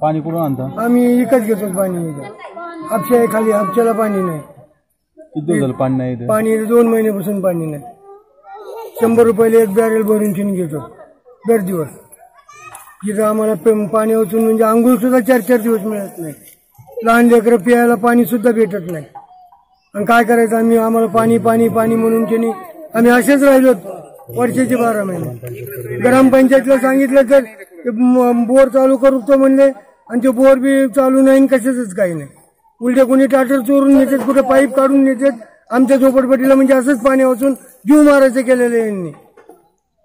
पाणी कुठून आणता? आम्ही विकत घेतो पाणी. हापशा आहे खाली हापशाला पाणी नाही. किती दिवस झालं पाणी नाही इथे? पाणी दोन महिन्यापासून पाणी नाही. शंभर रुपयाला एक बॅरेल भरून ठेवून घेतो. दर दिवस. तिथं आम्हाला पे- पाणी वचून म्हणजे आंघोळ सुद्धा चार चार दिवस मिळत नाही. लहान लेकरं प्यायला पाणी सुद्धा भेटत नाही. आणि काय करायचं आम्ही आम्हाला पाणी पाणी पाणी म्हणून त्यांनी आम्ही असेच राहिलो वर्षाचे बारा महिने. ग्रामपंचायतला सांगितलं तर बोर चालू करतो म्हणले आणि ते बोर बी चालू नाही कशाच काही नाही. उलटे कोणी टाटर चोरून नेतात कुठे पाईप काढून नेतात आमच्या झोपडपट्टीला म्हणजे असंच पाणी वाचून जीव मारायचं केलेलं यांनी.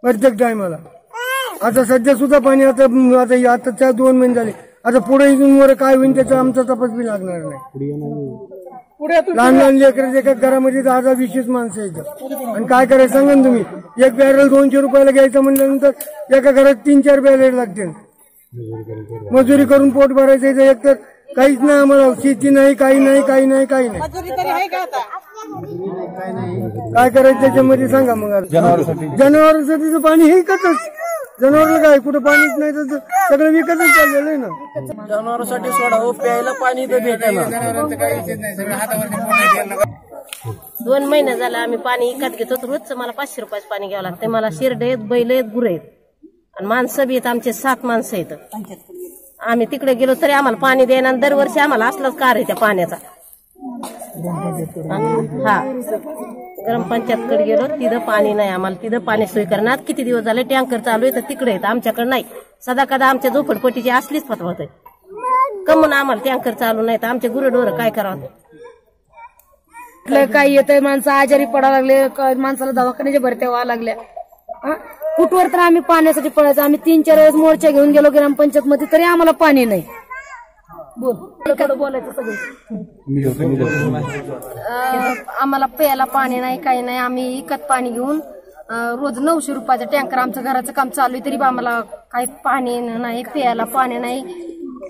प्रत्येक टायमाला आता सध्या सुद्धा पाणी आता आता आता चार दोन महिने झाले. आता पुढे इथून वर काय होईल त्याचा आमचा तपास बी लागणार नाही. लहान लहान लेकर एका घरामध्ये दहा दहा वीस वीस माणसं येतात आणि काय करायचं सांगा ना तुम्ही? एक बॅरल दोनशे रुपयाला घ्यायचं म्हणल्यानंतर एका घरात तीन चार बॅरेल लागतील. मजुरी करून पोट भरायचं एक तर काहीच नाही आम्हाला. शेती नाही काही नाही काही नाही काही नाही. काय करायचं त्याच्यामध्ये सांगा मग आता. जनावरांसाठी. जनावरांसाठी तर पाणी हे विकतच जनावरला काय? कुठं पाणीच नाही तर सगळं विकतच चाललेलं आहे ना. जनावरांसाठी सोडा हो प्यायला पाणी तर भेटेना दोन महिने झाले आम्ही पाणी विकत घेतो तर रोजचं मला पाचशे रुपयाचं पाणी घ्यावं लागतं मला शिरडे आहेत बैल आहेत गुरं आहेत. आणि माणसं बी आहेत आमचे सात माणसं आहेत. आम्ही तिकडे गेलो तरी आम्हाला पाणी आणि दरवर्षी आम्हाला असलाच कार आहे त्या पाण्याचा. हा. ग्रामपंचायतकडे गेलो तिथं पाणी नाही आम्हाला. तिथं पाणी सोय करणार. किती दिवस झाले टँकर चालू आहे तर तिकडे आहेत. आमच्याकडे नाही. सदा कदा आमच्या झोपडपट्टीची असलीच फतवत आहे कमून आम्हाला टँकर चालू नाही तर आमचे गुरडोर काय करावं? काय काही येतंय? माणसं आजारी पडायला लागले. माणसाला दवाखान्याच्या भरत्या व्हायला लागल्या. हा? कुठवर तर आम्ही पाण्यासाठी पळायचं. आम्ही तीन चार वेळेस मोर्चा घेऊन गेलो ग्रामपंचायत मध्ये तरी आम्हाला पाणी नाही. बोल. थोडं बोलायचं सगळं? मी घेतो मी घेतो अं, आम्हाला प्यायला पाणी नाही काही नाही. आम्ही विकत पाणी घेऊन अं, रोज नऊशे रुपयाचा टँकर आमचं घराचं काम चालू आहे तरी बी आम्हाला काही पाणी नाही प्यायला पाणी नाही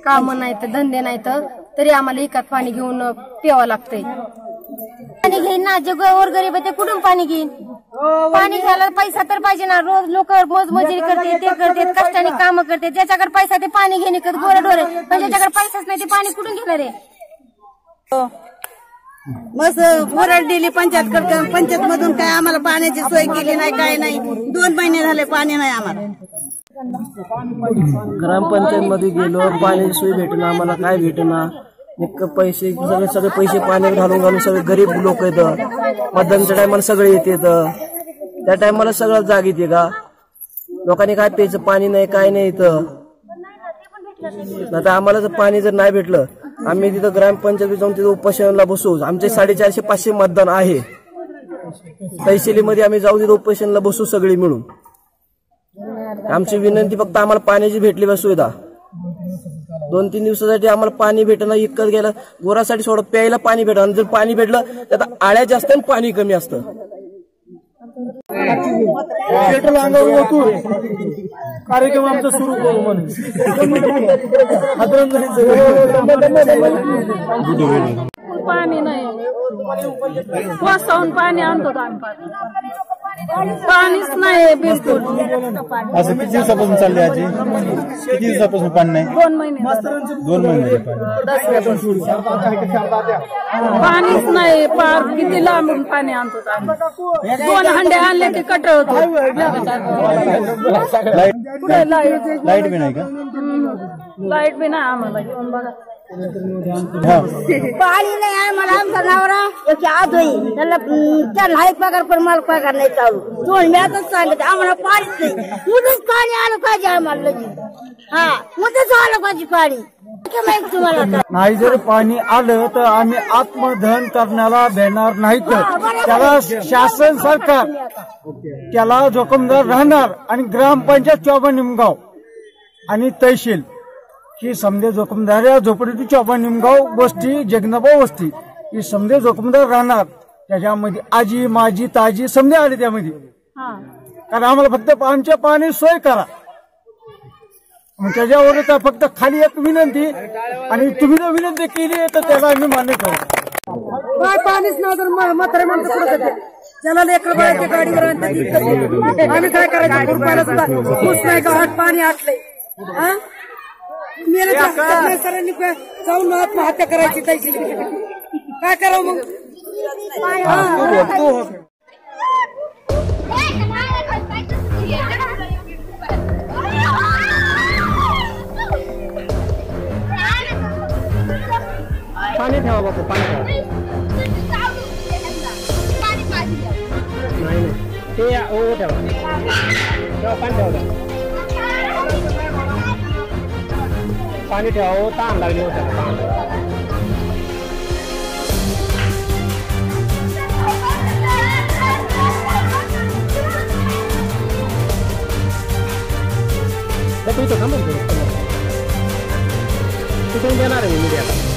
काम नाही तर धंदे नाही तर तरी आम्हाला विकत पाणी घेऊन अं, प्यावं लागतंय. पाणी घेईन ना जे गरीब आहे ते कुठून पाणी घेईन? पाणी घ्यायला पैसा तर पाहिजे ना. रोज लोक मोज मजुरी करते ते करते कष्टाने काम करते. ज्याच्याकडे पैसा ते पाणी घेणे गोरे डोरे पण ज्याच्याकडे पैसाच नाही ते पाणी कुठून घेणार आहे? मस्त ओरड दिली पंचायत कडे पंचायत मधून काय आम्हाला पाण्याची सोय केली नाही काय नाही. दोन महिने झाले पाणी नाही आम्हाला. ग्रामपंचायत मध्ये गेलो पाण्याची सोय भेटेना आम्हाला काय भेटेना? एक पैसे सगळे सगळे पैसे पाण्यात घालून घालून सगळे गरीब लोक येतं मतदानच्या टायमाला सगळे येते त्या टायमाला सगळं जाग येते का? लोकांनी काय प्यायचं पाणी नाही काय नाही इथं. आता आम्हाला जर पाणी जर नाही भेटलं आम्ही तिथं ग्रामपंचायत जाऊन तिथं उपोषणाला बसू. आमचे साडेचारशे पाचशे मतदान आहे. तहसीलीमध्ये आम्ही जाऊ तिथं उपोषणाला बसू सगळी मिळून. आमची विनंती फक्त आम्हाला पाण्याची भेटली बस सुविधा. दोन तीन दिवसासाठी आम्हाला पाणी भेटणं इतकं गेलं. गोरासाठी सोडं प्यायला पाणी भेटणं. आणि जर पाणी भेटलं तर आळ्या जास्त आणि पाणी कमी असतं. पेट्रोल अंगावर ओतून कार्यक्रम आमचा सुरू करू म्हणून. पाणी नाही. वाजताहून पाणी आणतो आम्ही पाणीच नाही बिलकुल. असं किती दिवसापासून चालले आजी? किती दिवसापासून पाणी नाही? दोन महिने दोन महिने पाणीच नाही पार किती लांबून पाणी आणतो दोन हंडे आणले की कट होतो. लाइट बी नाही का? लाइट बी नाही आम्हाला. पाणी नाही आहे मला आमचा नवरा. याची आज होईल त्याला अं, त्याला हाय पगार पण मला पगार नाही चालू. दोन वेळातच सांगत आम्हाला पाणीच नाही. उद्याच पाणी आलं पाहिजे आम्हाला लगेच. हा उद्याच आलं पाहिजे पाणी? नाही जर पाणी आलं तर आम्ही आत्मदहन करण्याला देणार नाहीत. त्याला शासन सरकार त्याला जोखमदार राहणार आणि ग्रामपंचायत चौबा निमगाव आणि तहसील. ही समजे जोखमदार या झोपडीची चौबा निमगाव वस्ती जगनाबा वस्ती ही समजे जोखमदार राहणार. त्याच्यामध्ये आजी माजी ताजी समजे आले त्यामध्ये. कारण आम्हाला फक्त आमच्या पाणी सोय करा. त्याच्यावर तर फक्त खाली एक विनंती आणि तुम्ही जर विनंती केली तर त्याला आम्ही मान्य करू. काय पाणीच म- म्हातारे माणसं त्याला लेकर बाळाच्या गाडीवर आणतात. आम्ही काय करायचं? सुद्धा पाणी आटलंय हा? मेले सरांनी जाऊन आत्महत्या करायची त्याची काय करावं मग? पाणी ठेवा बापू पाणी ठेवा. ते ठेवा पाणी ठेवा. पाणी ठेवा ओ ताण लागली होता बापू इथं थांबा ना थोडं. तिथून देणार आहे मी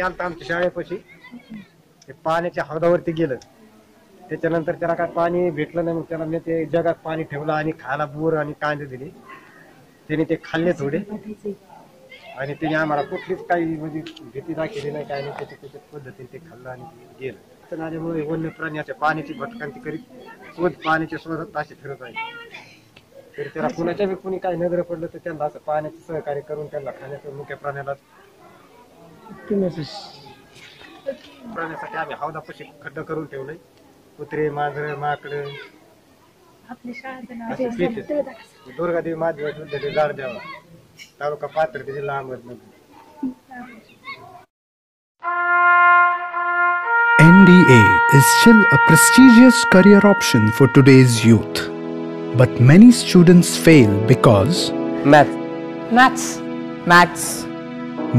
ते आलं आमच्या शाळेपाशी. ते पाण्याच्या हौदावरती गेलं. त्याच्यानंतर त्याला काय पाणी भेटलं नाही मग त्याला मी ते जगात पाणी ठेवलं आणि खायला बोर आणि कांदे दिले. त्याने ते खाल्ले थोडे. आणि त्याने आम्हाला कुठलीच काही म्हणजे भीती दाखवली नाही काय नाही. त्याच्या त्याच्या पद्धतीने ते खाल्लं आणि गेलं. तर आल्यामुळे वन्य प्राण्याच्या पाण्याची भटकांती करीत शोध पाण्याच्या शोधात असे फिरत आहे. तर त्याला कुणाच्या बी कुणी काही नजर पडलं तर त्यांना असं पाण्याचे सहकार्य करून त्यांना खाण्याचं मुख्य प्राण्याला प्राण्यासाठी आम्ही हौदापाशी खड्ड करून ठेवलंय कुत्रे मांजर माकड दुर्गादेवी महादेव झाड द्यावा तालुका पात्र जिल्हा Ahmednagar NDA is still a prestigious career option for today's youth. But many students fail because math maths maths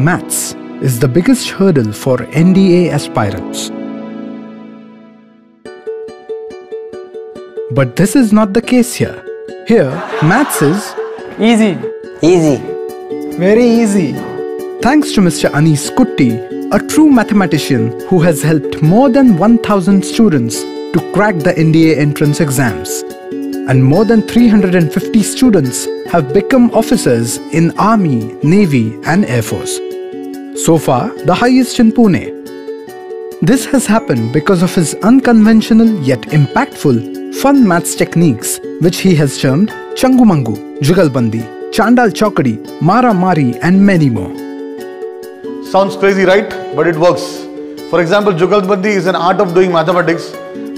maths is the biggest hurdle for NDA aspirants. But this is not the case here. Here, maths is easy easy very easy. Thanks to Mr. Anis Kutti, a true mathematician who has helped more than 1000 students to crack the NDA entrance exams. And more than 350 students have become officers in Army, Navy, and Air Force. So far, the highest in Pune. This has happened because of his unconventional yet impactful fun maths techniques, which he has termed Changumangu, Jugalbandi, Chandal Chokadi, Mara Mari, and many more. Sounds crazy, right? But it works. For example, Jugalbandi is an art of doing mathematics,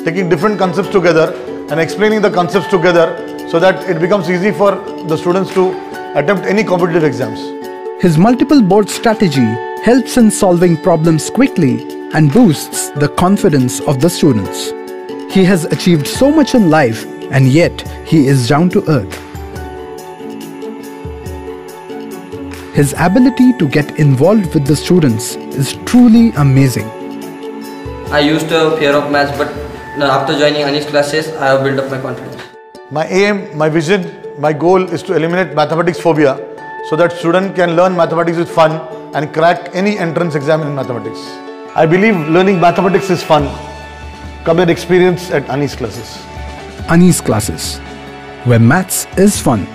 taking different concepts together and explaining the concepts together so that it becomes easy for the students to attempt any competitive exams. His multiple board strategy helps in solving problems quickly and boosts the confidence of the students. He has achieved so much in life and yet he is down to earth. His ability to get involved with the students is truly amazing. I used to have fear of maths, but after joining Anish classes, I have built up my confidence. My aim, my vision, my goal is to eliminate mathematics phobia so that student can learn mathematics with fun and crack any entrance exam in mathematics. I believe learning mathematics is fun. Come and experience at Anis classes. Ani's classes, where maths is fun.